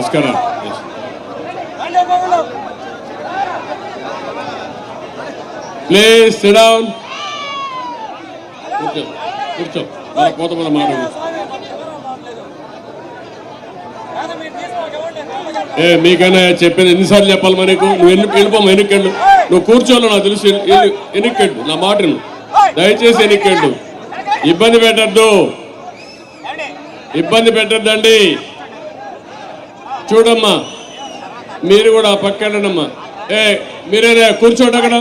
నమస్కారం please SIT కూర్చో కూర్చో. మన పోత మన మాట్లాడు ఏ మీకైనా చెప్పింది ఎన్నిసార్లు చెప్పాలి మనకు నువ్వు ఎన్ని వెళ్ళిపోమా ఎన్నికెళ్ళు? నువ్వు కూర్చోవాలి నాకు తెలుసు. ఎన్ని- నా మాటను. దయచేసి ఎన్నికెళ్ళు. ఇబ్బంది పెట్టద్దు. ఇబ్బంది పెట్టద్దండి. చూడమ్మా. మీరు కూడా పక్కెళ్ళండమ్మా ఏ మీరేనా కూర్చోండి అక్కడ.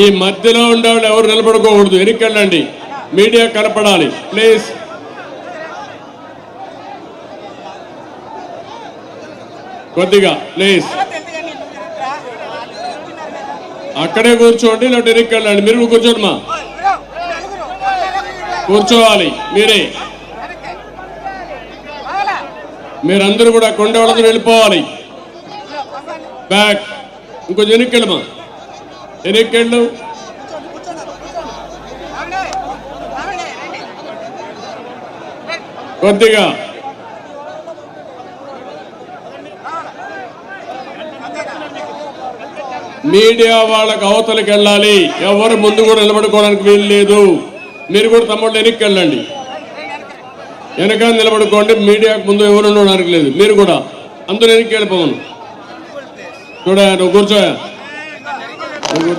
ఈ మధ్యలో ఉండేవాళ్ళు ఎవరు నిలబడుకోకూడదు. ఎన్నికెళ్ళండి మీడియా కనపడాలి. ప్లీజ్. కొద్దిగా ప్లీజ్. అక్కడే కూర్చోండి లేకపోతే వెళ్ళండి. మీరు కూర్చోండి మా. కూర్చోవాలి మీరే. మీరందరూ కూడా కొండ వాళ్ళందరూ వెళ్ళిపోవాలి. బ్యాక్. ఇంకొంచెం ఎన్నికెళ్ళమా వెళ్ళు. కొద్దిగా. మీడియా వాళ్ళకి అవతలకి వెళ్ళాలి. ఎవరు ముందు కూడా నిలబడుకోవడానికి వీలు లేదు. మీరు కూడా తమ్ముళ్ళు వెనక్కి వెళ్ళండి. వెనక నిలబడుకోండి. మీడియాకు ముందు ఎవరు ఉండడానికి లేదు మీరు కూడా. అందరూ వెనక్కి వెళ్ళిపోను చూడ నువ్వు కూర్చోయా కూర్చో.